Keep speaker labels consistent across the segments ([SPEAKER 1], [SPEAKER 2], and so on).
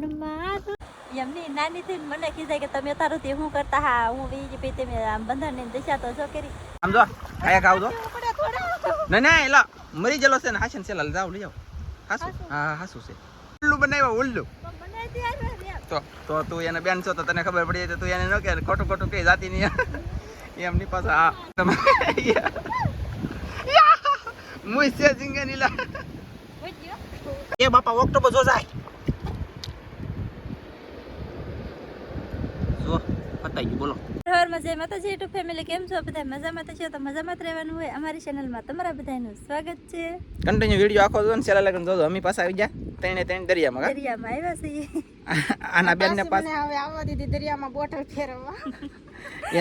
[SPEAKER 1] મન મારું એમની નાની થઈને મને કીધે કે તમે તારું તે હું કરતા હા હું બીજી પી તમે આમ બંધન ને દશા તો જો કરી
[SPEAKER 2] આમ જો આયા ખાવ
[SPEAKER 1] દો
[SPEAKER 2] ના ના એલા મરી જલો છે ને હાસન લાલ જાવ લઈ જાવ હાસુ. હા હાસુ છે. ઉલ્લુ બનાવ્યો ઉલ્લુ. તો તો તું એને બેન છો તો તને ખબર પડી જાય તો તું એને ન કે ખોટું ખોટું કઈ જાતી નહીં. એમની પાસે આ તમે મુઈ સે જીંગે નીલા. એ બાપા ઓક્ટોબર જો જાય જો પતાઈ ગયું બોલો.
[SPEAKER 1] હર મજા માતાજી યુટ્યુબ ફેમિલી કેમ છો? બધા મજામાં તો છો? તો મજામાં જ રહેવાનું હોય. અમારી ચેનલમાં તમારા બધાનું સ્વાગત છે.
[SPEAKER 2] કન્ટિન્યુ વીડિયો આખો જો ને છેલ્લા લગન જોજો અમી પાસે આવી ગયા ત્રણે ત્રણ દરિયામાં?
[SPEAKER 1] દરિયામાં આવ્યા છીએ.
[SPEAKER 2] આના બેન ને પાસ
[SPEAKER 3] હવે આવવા દીધી દરિયામાં બોટલ ફેરવવા.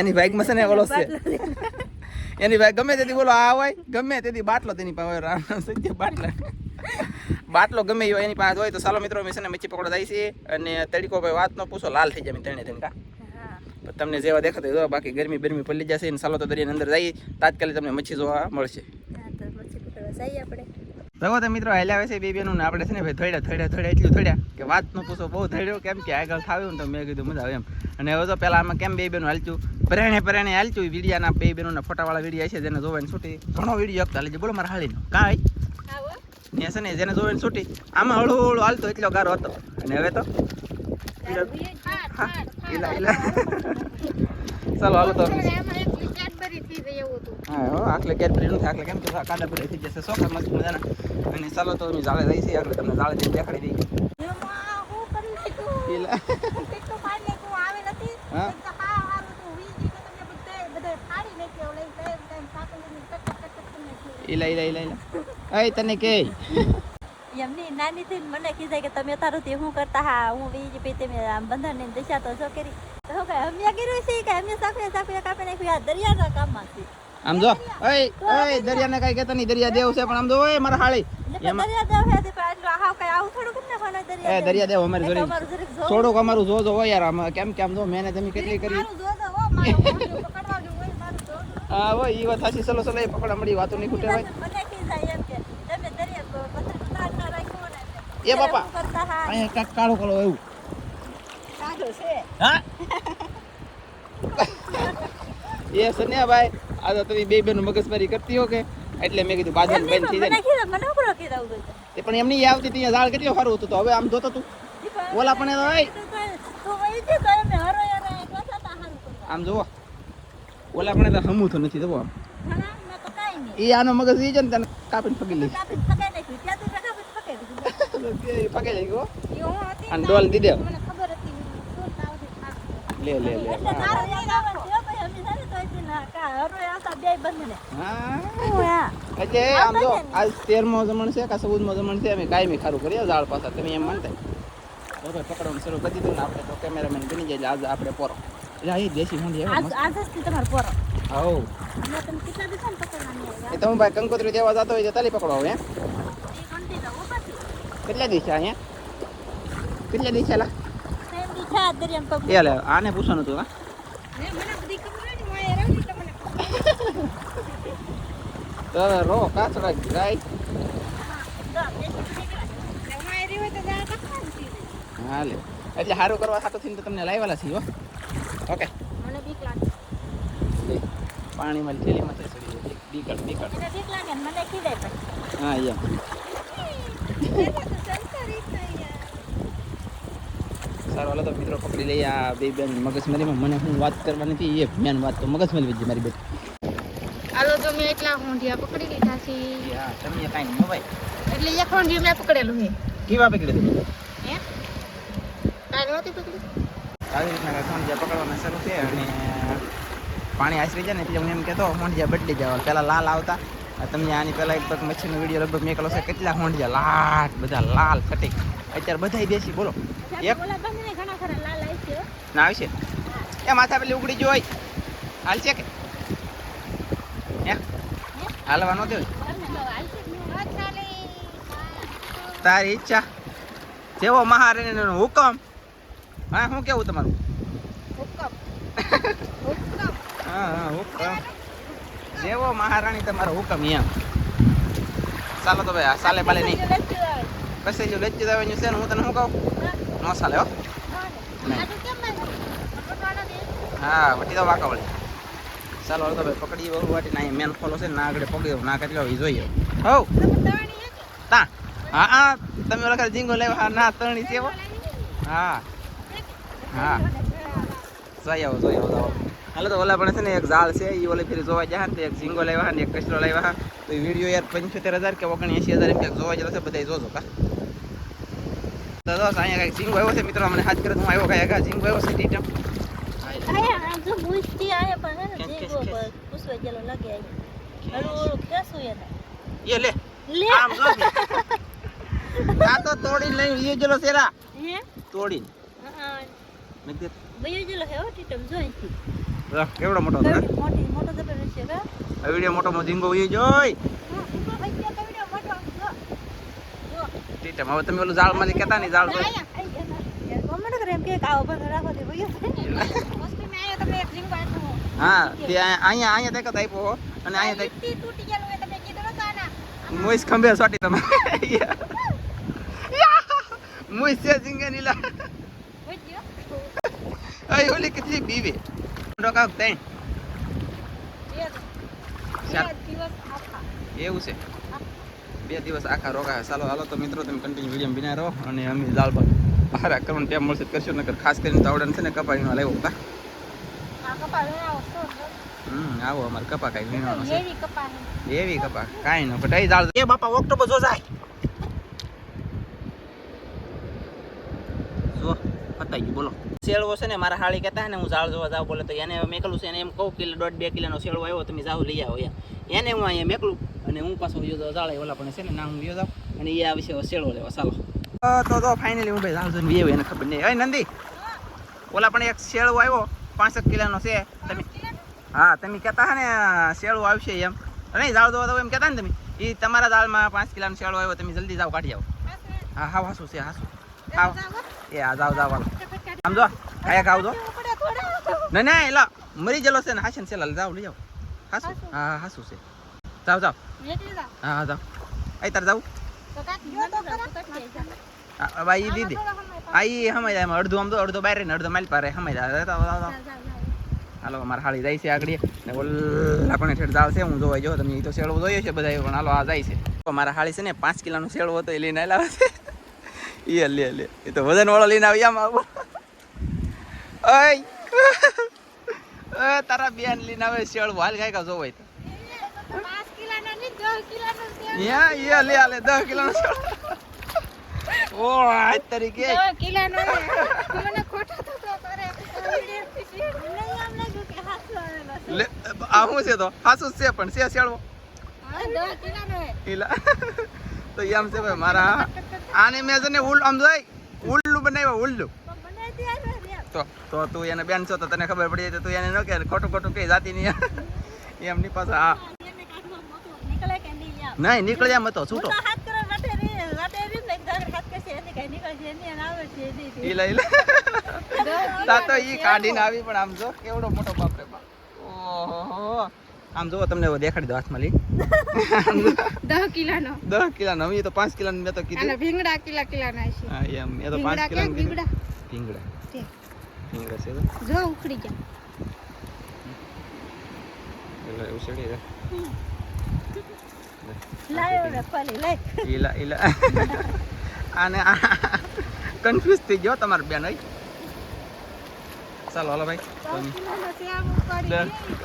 [SPEAKER 2] એની બાઈકમાં છે ને ઓલો છે. એની બાઈક ગમે તેથી બોલો આ હોય ગમે તેથી બાટલો તેની પાસે બાટલા. બાટલો ગમે એવો એની પાસે હોય તો સાલો મિત્રો મેં છે ને મચ્છી પકડો જાય છે અને તડકો ભાઈ વાત ન પૂછો લાલ થઈ જાય મેં ત્રણે ત્રણ તમને જેવા દેખાતો હોય બાકી ગરમી બરમી પડી જશે ને સાલો તો દરિયાની અંદર જઈએ તાત્કાલિક તમને મચ્છી જોવા મળશે.
[SPEAKER 1] હા તો મચ્છી પકડવા જઈએ આપણે.
[SPEAKER 2] તો તો મિત્રો હાલ્યા આવે છે બે બેનું ને આપણે છે ને ભાઈ થોડ્યા થોડ્યા થોડ્યા એટલું થોડ્યા કે વાત ન પૂછો બહુ થડ્યો કેમ કે આગળ થાવ્યું ને તો મેં કીધું મજા આવે એમ. અને હવે તો પહેલાં આમાં કેમ બે બેનું હાલતું? પ્રેણે પરાણે હાલતું. વિડીયાના બે બેનોના ફોટાવાળા વિડીયા છે જેને જોવાની છૂટી. ઘણો વીડિયો એકતા લેજે. બોલો મારા હાલીનો. કાંઈ? ને છે ને જેને જોવાની છૂટી આમાં હળુ હળુ હાલતો એટલો ગારો હતો. અને હવે તો? હા ઈલા ઈલા ચાલો હાલો તો. હા આખલે કેડબરી નથી આખલે કેમ કે કાડા થઈ જશે સોખા મસ્ત મજાના. અને ચાલો તો અમે જાળે જઈશ આટલે તમને જાળે જઈને દેખાડી
[SPEAKER 1] શકું?
[SPEAKER 2] ઈલા. હા. ઈલા ઈલા ઈલા ઈલા. તને કે.
[SPEAKER 1] એમની નાની થઈને મને કીધે કે તમે તારું તે શું કરતા હા હું બીજી પી તમે આમ બંધન ને દશા તો જો કરી? તો હું કહે, અમે કર્યું છે કે અમે સાફે સાફે કાપી નાખ્યું આ દરિયાના કામમાં છે
[SPEAKER 2] આમ જો ઓય ઓય દરિયાને કઈ કેતા નહીં દરિયા દેવ છે પણ આમ જો ઓય મારા હાળી.
[SPEAKER 1] દરિયા દેવ હે
[SPEAKER 2] અમારી જોડે. થોડુંક અમારું જોજો હોય યાર આમ કેમ કેમ જો મેને અમે કેટલી કરી.
[SPEAKER 1] મારું જોજો હો, મારું હોય, મારું.
[SPEAKER 2] હા હોય વાત સાચી ચલો ચલો એ પકડા મળી વાતો નહીં ખૂટે ભાઈ
[SPEAKER 1] મને ખીજાય એમ કે તમે દરિયા પથ્થર ના ના રાખ્યો ને
[SPEAKER 2] એ બાપા. અહીંયા કાંઈક કાળો કાળો એવું. હા? એ સન્યા ભાઈ આ તો તમે બે બેનું મગજમારી કરતી હો કે? એટલે મેં કીધું બાજુ બેન થઈ
[SPEAKER 1] પણ
[SPEAKER 2] જાય. તે પણ એમની ઈ આવતી ત્યાં ઝાડ કેટલું સારું હતું? તો હવે આમ જોતો તું. ઓલા પણ એ તો
[SPEAKER 1] એ. કરતા.
[SPEAKER 2] આમ જુઓ. ઓલા પણ એ તો હમું તો નથી આમ.
[SPEAKER 1] તો
[SPEAKER 2] એ આનો મગજ ઈ છે ને તને કાપીને ફગી લઈ
[SPEAKER 1] કાપીને ફગાઈ નાખ્યું. ત્યાંથી મેં કાપીને ફગાઈ દીધું.
[SPEAKER 2] ફગી લઈ ગયો અને ડોલ દી દે.
[SPEAKER 1] મને ખબર હતી, શું તાવથી થાક.
[SPEAKER 2] લે લે લે આમ જો આજ તેરમો જમણ છે કે ચૌદમો જમણ છે અમે કાયમી ખારું કરીએ ઝાડ પાછા તમે એમ માનતા પકડવાનું શરૂ કરી દીધું ને આપણે તો કેમેરામેન બની જાય આજ આપણે પોરો. એટલે આ દેશી મૂંડી
[SPEAKER 1] આજ આજ જ થી તમારો પોરો.
[SPEAKER 2] હાઉ
[SPEAKER 1] અમે તમે કેટલા દિવસ પકડવાની. આવ્યા?
[SPEAKER 2] એ તમે ભાઈ કંકોત્રી દેવા જતો હોય તો તાલી પકડો હવે. કેટલા દિવસે અહીંયા? કેટલા દિવસે એ લે આને પૂછવાનું હતું હા? રો કાચડા ગાય હા લે. એટલે સારું કરવા સાથે થઈને તો તમને લાવેલા છીએ ઓકે.
[SPEAKER 1] મને બીક લાગે.
[SPEAKER 2] પાણીમાં થેલીમાં થઈ સડી બીકડ બીકડ
[SPEAKER 1] બીક લાગે મને ખીજાય
[SPEAKER 2] હા એમ
[SPEAKER 3] એમાં તો સંસ્કારી જ નહીં યાર
[SPEAKER 2] સારું હાલો તો મિત્રો પકડી લઈએ આ બે બેન મગજમારીમાં. મને હું વાત કરવાની હતી એ મેન વાત તો મગજમારી બીજી મારી બેટી
[SPEAKER 3] હાલો તો મેં એટલા હોંઢિયા પકડી લીધા છે.
[SPEAKER 2] તમે કાંઈ ન ભાઈ.
[SPEAKER 3] એટલે એક હોંઢિયું મેં પકડેલું છે.
[SPEAKER 2] કેવા પકડી દીધું
[SPEAKER 3] હે? કાલ નહોતી પકડી?
[SPEAKER 2] આવી રીતના હોંડિયા પકડવાના શરૂ છે અને પાણી આશરી જાય ને એટલે હું એમ કહેતો હોંડિયા બદલી જાવ પહેલાં લાલ આવતા. આ તમને આની પહેલાં એક પગ મચ્છીનો વીડિયો લગભગ મેં છે કેટલા હોંડિયા લાટ બધા લાલ ફટીક અત્યારે બધા દેશી બોલો. એક
[SPEAKER 1] ઓલા બંને ઘણા ખરા લાલ આવી છે હો.
[SPEAKER 2] ના આવશે એ માથા પેલી ઉગડી જોઈ હોય. હાલ છે કે? હે? હાલવા નો દેવું
[SPEAKER 1] હાલશે નહીં.
[SPEAKER 2] તારી ઈચ્છા. જેવો મહારાણીનો હુકમ. હા શું કેવું તમારું? હા હા, હુકમ. જેવો મહારાણી તમારો હુકમ એમ. ચાલો તો ભાઈ સાલે પાલે નહીં. કશે જો લચ્ચી દાવાનું છે ને હું તને શું કહું? ન ચાલે હો.
[SPEAKER 1] આ તો કેમ લાગે? પકડવાનો દે.
[SPEAKER 2] હા વટી તો વાંકા ચાલો, હવે તો ભાઈ પકડી મેન ફોલો છે ના આગળ પકડી ના કેટલો એ જોઈએ. હો
[SPEAKER 3] તણી.
[SPEAKER 2] તા હા હા, તમે ઓલા ખાલી ઝીંગો લેવા હા, ના તણી છે હો. હા. જોઈ આવો જોઈ આવો. હાલો તો ઓલા પણ છે ને, એક ઝાડ છે એ ઓલી ફરી જોવા જાય ને એક ઝીંગો લાવ્યા ને, એક કચરો લાવ્યા તો વીડિયો યાર પંચોતેર હજાર કે ઓગણ એસી હજાર રૂપિયા જોવા જતો છે બધા જોજો, કા. તો દોસ્ત, અહીંયા કંઈક ઝીંગો આવ્યો છે, મિત્રો મને હાથ કરે હું આવ્યો કઈ ઝીંગો આવ્યો છે, ટીટમ.
[SPEAKER 1] આયા જો મૂછથી આયા પણ હે ને જીગો પર પૂછવા ગયેલો લાગે આયા. હળવું હળવું ખેંચવું એને.
[SPEAKER 2] એ લે
[SPEAKER 1] લે.
[SPEAKER 2] આમ જો આ તો તોડી લઈ એ જેલો સેરા
[SPEAKER 1] હે?
[SPEAKER 2] તોડી
[SPEAKER 1] હા,
[SPEAKER 2] મેં કીધું,
[SPEAKER 1] બયો જેલો હે હો ટીટમ જો અહીંથી.
[SPEAKER 2] કેવડો મોટો
[SPEAKER 1] મોટી મોટો જબરદસ્ત છે કા?
[SPEAKER 2] આ વીડિયો મોટો મોટો ઝીંગો ઉઈ જોઈ. ટીટમ હવે તમે ઓલું ઝાડમાંથી કહેતા નહીં ઝાડ જોઈ.
[SPEAKER 1] કોમેન્ટ કરે એમ કે આવો રાખો બયો
[SPEAKER 2] હા તે અહીંયા અહીંયા તક આપ્યો હો. અને અહીંયા તક
[SPEAKER 3] તૂટી ગયેલું હોય તમે કીધું નતું આના.
[SPEAKER 2] મોઈસ ખંભે સોટી તમે. મોઈસ છે જીંગે નીલા.
[SPEAKER 3] વચ્ચે.
[SPEAKER 2] ઓલી કેટલી બીવે. ડોકા
[SPEAKER 3] આખા.
[SPEAKER 2] એવું છે. બે દિવસ આખા રોકા ચાલો હાલો તો મિત્રો તમે કન્ટિન્યુ વીડિયો બિના રહો અને અમે લાલબાગ. બહાર કરવાનું ટાઈમ મળશે કરશું નકર ખાસ કરીને તાવડાને છે ને કપાળીનો લેવો. કા
[SPEAKER 3] આ કપા
[SPEAKER 2] હમ આવો અમારે કપા કાંઈ વીણવાનો છે.
[SPEAKER 3] એવી કપા હે.
[SPEAKER 2] એવી કપા કાંઈ ન કટાઈ દાળ એ બાપા ઓક્ટોબર જો જાય. જો પતાઈ ગયું બોલો. શેળવો છે ને મારા હાળી કહેતા ને હું ઝાડ જોવા જાવ બોલે તો એને મેકલું છે એને એમ કહું કિલો દોઢ બે કિલોનો શેળવો આવ્યો તમે જાવ લઈ આવો એને હું અહીંયા મેકલું અને હું પાછો જાઉં ઝાડે ઓલા પણ છે ને ના હું જાઉં. અને એ આ વિશે શેળવો લેવા ચાલો. તો તો ફાઇનલી હું ભાઈ ઝાડ જોઈને એને ખબર નહીં. અય નંદી ઓલા પણ એક શેળવો આવ્યો. પાંસઠ કિલોનો છે. તમે હા તમે કહેતા હા ને શેળું આવશે એમ. નહીં જાવ દો એમ કહેતા ને તમે. એ તમારા દાળમાં પાંચ કિલોનો શેળો આવ્યો તમે જલ્દી જાઓ કાઢી આવો. હા હા હાસું છે હાસું. હા એ હા જાઓ જાઓ હાલો આમ જો કાયા ખાવ
[SPEAKER 3] દો
[SPEAKER 2] ના ના એલા મરી ગયેલો છે ને હાસન છે જાઓ લઈ જાઓ હાસું. હા હા હાસું છે. જાઓ જાઓ. હા હા જાઓ. અહીં તાર જાવું. હા ભાઈ દીદી
[SPEAKER 3] થોડા સમય
[SPEAKER 2] આ ઈ સમય એમાં અડધું આમ તો અડધો બહાર ને અડધો માલ પારે જાઓ, જાઓ. હાલો અમારે હાળી જાય છે આગળ. ને ઓલા પણ ઠેઠ છે હું જોવા જો તમે ઈ તો શેળવો જોયો છે બધા પણ હાલો આ જાય છે. મારા હાળી છે ને પાંચ કિલોનો શેળવો હતો એ લઈને આવેલા છે એ લે લે. એ તો વજન વાળો લઈને આવી આમ આવો. ઓય! તારા બેન લઈને આવે શેળવો હાલ ખાઈ કા જોવાય તો.
[SPEAKER 3] દસ કિલોનો છે.
[SPEAKER 2] યા એ લે આલે દસ કિલોનો શેળવો ઓ આજ તરીકે.
[SPEAKER 3] દસ કિલોનો મને ખોટો થતો કરે.
[SPEAKER 1] નહીં આમ લાગ્યું કે હાથો આવેલો છે.
[SPEAKER 2] લે આ શું છે તો? હાસું છે પણ છે શેળવો. ઈલા તો એમ છે ભાઈ મારા. આને મેં છે ને ઉલ આમ જોઈ ઉલ્લું બનાવ્યા ઉલ્લું. તો તો તું એને બેન છો તો તને ખબર પડી જાય તું એને ન કે ખોટું ખોટું કઈ જાતી નહીં. એમની પાસે હા
[SPEAKER 1] નહીં આમ.
[SPEAKER 2] મતો છૂટો
[SPEAKER 1] મોટો હાથ કરવા માટે રે માટે રે ને એક ધારે હાથ કરશે એની કઈ નીકળશે
[SPEAKER 2] ઈલા ઈલા તા તો ઈ કાઢીને આવી પણ આમ જો કેવડો મોટો બાપ રે બાપ. ઓહો. આમ જુઓ તમને દેખાડી દો હાથમાં લઈ.
[SPEAKER 3] દસ કિલાનો.
[SPEAKER 2] દસ કિલા નો તો પાંચ કિલાનો મેં તો કીધું.
[SPEAKER 3] ભીંગડા કિલા કિલાના છે.
[SPEAKER 2] હા એમ. એ તો પાંચ કિલા
[SPEAKER 3] ભીંગડા.
[SPEAKER 2] ભીંગડા. ભીંગડા છે
[SPEAKER 3] જો ઉખડી ગયા.
[SPEAKER 1] લાયો ને પાલી લાય.
[SPEAKER 2] ઈલા ઈલા આને કન્ફ્યુઝ થઈ ગયો તમારો બેન ભાઈ ચાલો હાલો ભાઈ.
[SPEAKER 3] આમ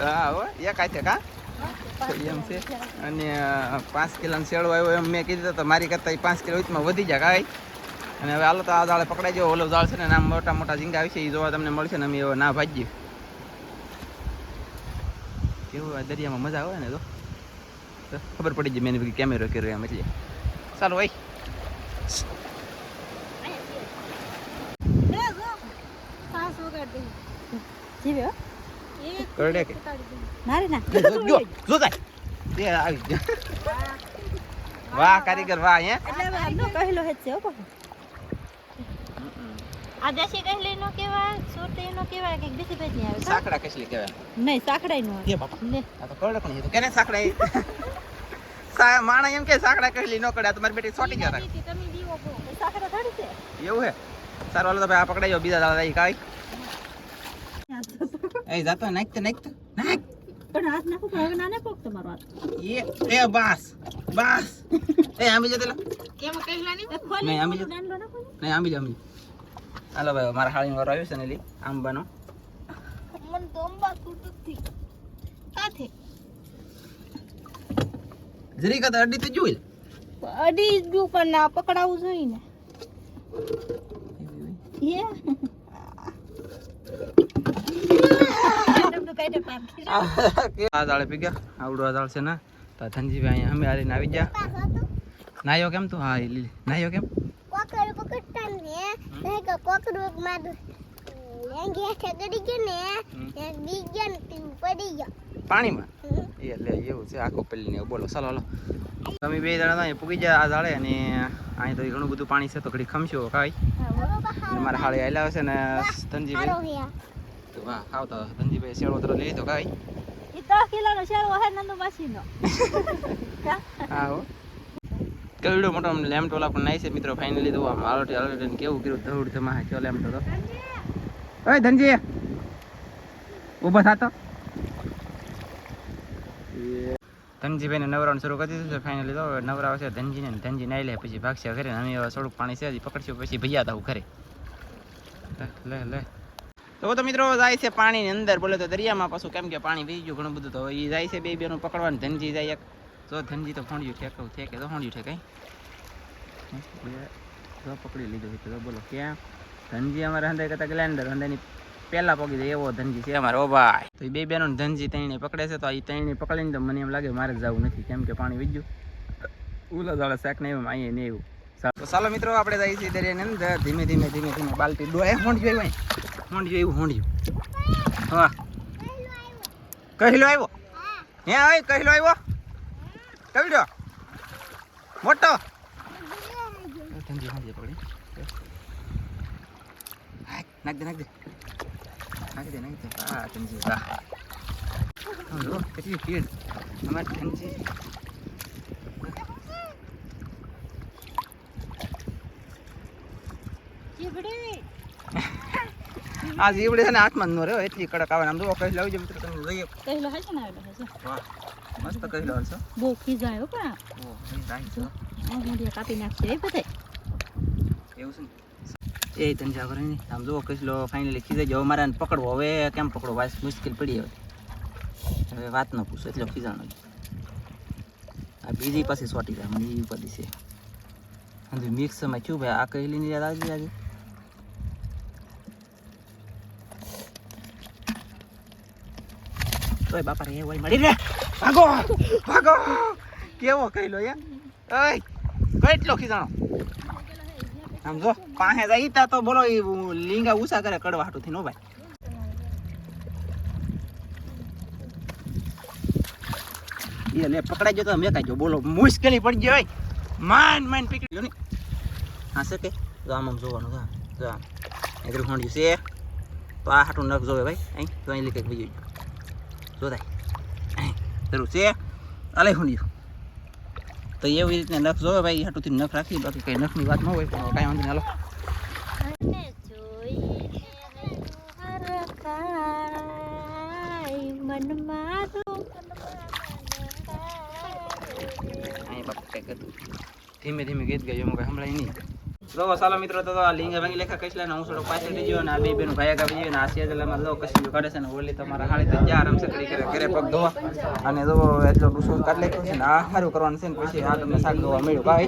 [SPEAKER 2] હા હો એક છે કા? એમ છે. અને પાંચ કિલોનો શેડો આવ્યો એમ મેં કીધું તો મારી કરતાં પાંચ કિલો માં વધી જાય કાંઈ અને હવે હાલો તો આ દાળે પકડાઈ જાવ ઓલો દાળ છે ને નામ મોટા મોટા ઝીંગા છે એ જોવા તમને મળશે ને અમે એવો ના ભાજીએ કેવું આ દરિયામાં મજા આવે ને તો ખબર પડી જાય મેં કેમેરો કર્યો એમ એટલે. ચાલો ભાઈ
[SPEAKER 3] દે જો સાસ વગાડી
[SPEAKER 1] જીવે હો.
[SPEAKER 2] કરડે કે?
[SPEAKER 3] ઉતારી
[SPEAKER 1] મારે ના.
[SPEAKER 2] જો જો જો તે આવી ગયા. વાહ કારીગર વાહ હે?
[SPEAKER 1] એટલે આમનો કહેલો હેત છે હો આ દેશી કહેલી નો કહેવાય સુરતી નો કહેવાય કે બીજી ભેજ આવે?
[SPEAKER 2] સાકડા કસલી કહેવાય
[SPEAKER 1] નહીં સાકડાય નો
[SPEAKER 2] કે બાપા.
[SPEAKER 1] ને
[SPEAKER 2] આ તો કરડક નહીં તો કેને સાકડા માણા એમ કે સાકડા કહેલી નો કડે આ તમારી બેટી સોટી જતા
[SPEAKER 3] દીધી, તમે દીવો
[SPEAKER 1] સાકડા થોડી છે?
[SPEAKER 2] એવું હે? સારું હાલો તો ભાઈ આ પકડાયો બીજા દાદા કાંઈ. એ જાતો નાખતો નાખતો નાખ
[SPEAKER 1] પણ હાથ નાખો પણ હવે નાને તમારો હાથ?
[SPEAKER 2] એ એ બાસ બાસ. એ આંબી જતે
[SPEAKER 3] એમાં કહેલા નહીં
[SPEAKER 2] નહીં, આંબી
[SPEAKER 1] નાખો
[SPEAKER 2] આંબી હાલો ભાઈ મારા હાળીનો વારો આવ્યો છે ને લી આંબાનો.
[SPEAKER 3] મન તો અંબા તૂટતી કાથે
[SPEAKER 2] જરીક તો અડી તો જોઈ
[SPEAKER 3] અડી જ પણ ના પકડાવું જોઈએ ને.
[SPEAKER 1] એ કાઢો, કાઢો, પાપ.
[SPEAKER 2] આ દાળે પી ગયા. આવડું આ દાળ છે ને. તો ધનજીભાઈ અહીંયા અમે હાલીને આવી ગયા. નાયો કેમ તું? હા લીલી. નાયો કેમ?
[SPEAKER 3] કોકર પકડતા ને. નહીં કે કોકરમાં લેંગે ઠગડી ગયો ને એક દી ને પડી ગયો.
[SPEAKER 2] પાણીમાં? એ લે એવું છે. આખો પેલી ને બોલો ચાલો હાલો. તમે બે જણા ત્યાં પૂગી જાય આ દાળે અને અહીં તો ઘણું બધું પાણી છે તો ઘડી ખમશો કાંઈ. મારા હાળે આવેલા હશે ને ધનજીભાઈ. તો વાહ આવતા ધનજીભાઈ શેળો તરફ લઈ તો કાંઈ
[SPEAKER 1] ઈ દસ કિલોનો શેરવો હે નંદુ માસીનો.
[SPEAKER 2] હો કેવડો મોટો આમ લેમ્પ ટોલા પણ નાઈ છે મિત્રો ફાઇનલી તો આમ આલોટી આલોટી કેવું કર્યું ધવડ ધમા કયો લેમ્પ તો ઓય ધનજી ઊભા થાતો ધનજીભાઈને નવરાવાનું શરૂ કરી દીધું છે ફાઇનલી તો નવરા છે ધનજીને ધનજી નાઈ લે પછી ભાગશે ઘરે અમે થોડુંક પાણી છે પકડશું પછી ભૈયા તાવું ઘરે લે લે તો તો મિત્રો જાય છે પાણીની અંદર. બોલે તો દરિયામાં પાછું કેમ કે પાણી ગયું ઘણું બધું. તો એ જાય છે બે બેનું પકડવાનું ધનજી જાય એક. જો ધનજી તો ફોંડ્યું ઠેકવું ઠેકે, તો ફોંડ્યું ઠેકાય જો પકડી લીધું તો બોલો ક્યાં? ધનજી અમારે હંદાઈ કરતા ગ્લેન્ડર હંદાઈની પહેલા પગી જાય એવો ધનજી છે અમારે. ભાઈ. તો એ બે બેનો ધનજી તઈને પકડે છે તો એ તઈને પકડીને તો મને એમ લાગે મારે જવું નથી કેમ કે પાણી વીજ્યું ઉલા દાડા શાક ને એમ અહીંયા ને એવું. તો ચાલો મિત્રો, આપણે જઈએ છીએ દરિયાની અંદર. ધીમે ધીમે ધીમે ધીમે બાલટી ડોએ હોંડ જોઈ હોય. હોંડ જોઈ એવું હોંડ. હા. કહેલો આવ્યો? હે આવી કહેલો આવ્યો? કવડ્યો મોટો. ધનજી હાંજે પકડી હાય, નાખ દે નાખ દે નાખ દે નાખ દે હા ધનજી વાહ આમ જો કેટલી ભીડ. અમારે ધનજી
[SPEAKER 1] ચીભડી.
[SPEAKER 2] આ જીવડે છે ને હાથમાં નો રહ્યો એટલી કડક આવે. આમ જો કહી લાવી જો મિત્રો તમે જોઈએ.
[SPEAKER 1] કહેલો હશે ને આવેલો હશે.
[SPEAKER 2] વાહ મસ્ત કહી લો છો
[SPEAKER 1] બહુ ખીજાયો પણ
[SPEAKER 2] ઓ રાઈ છો.
[SPEAKER 1] આ કાપી નાખશે એ બધે.
[SPEAKER 2] એવું છે ને? એ ધંધા કરે નહીં આમ જો કસલો ફાઇનલી ખીજાઈ જાવ મારા પકડવો. હવે કેમ પકડો વાસ મુશ્કેલ પડી હવે. હવે વાત ન પૂછો એટલો ખીજાણો આ બીજી પાસે સોટી જાય મને એ ઉપાધિ છે. મિક્સમાં શું ભાઈ આ કહેલીની યાદ આવી આજે? તોય બાપા રે હોય મળી રે. ભાગો ભાગો. કેવો કહેલો યાર. ઓય, કેટલો ખીજાણો. આમ જો પાસે જાય તા તો બોલો એ લીંગા ઉસા કરે કડવા હાટું થી નો ભાઈ? લે પકડાઈ ગયો તો મેં કાઈ બોલો, મુશ્કેલી પડી ગઈ હોય માન માન પકડી ગયો ને. હા, છે કે? જો, આમ જોવાનું હા જો, આમ. એગ્રી હોંડ્યું છે. તો આ હાટું નખ જોવે, ભાઈ. અહીં, તો અહીં લીકે ભાઈ જો થાય અહીં જરૂર છે. અલે હોંડ્યું તો એવી રીતના નખ જોવે ભાઈ હાટુથી નખ રાખી બાકી કઈ નખની વાત ન હોય પણ કાંઈ વાંધો હાલો. ધીમે ધીમે ગીત ગયો એમાં કઈ સંભળાય નહીં. જો ચાલો મિત્રો, તો આ લીંગા ભાંગી લેખા કઈ લેને હું થોડો પાછળ થઈ ગયો અને આ બે બેનું ભાઈ આગળ ગયો અને આ સિયાજલામાં જો કશું કાઢે છે ને ઓલી તમારા હાળી તો જ્યાં આરામ કરી કરે ઘરે પગ ધોવા. અને જો એટલો ડૂસો કાઢી લેખો છે ને આ સારું કરવાનું છે ને પછી આ તમને શાક ધોવા મળ્યું. ભાઈ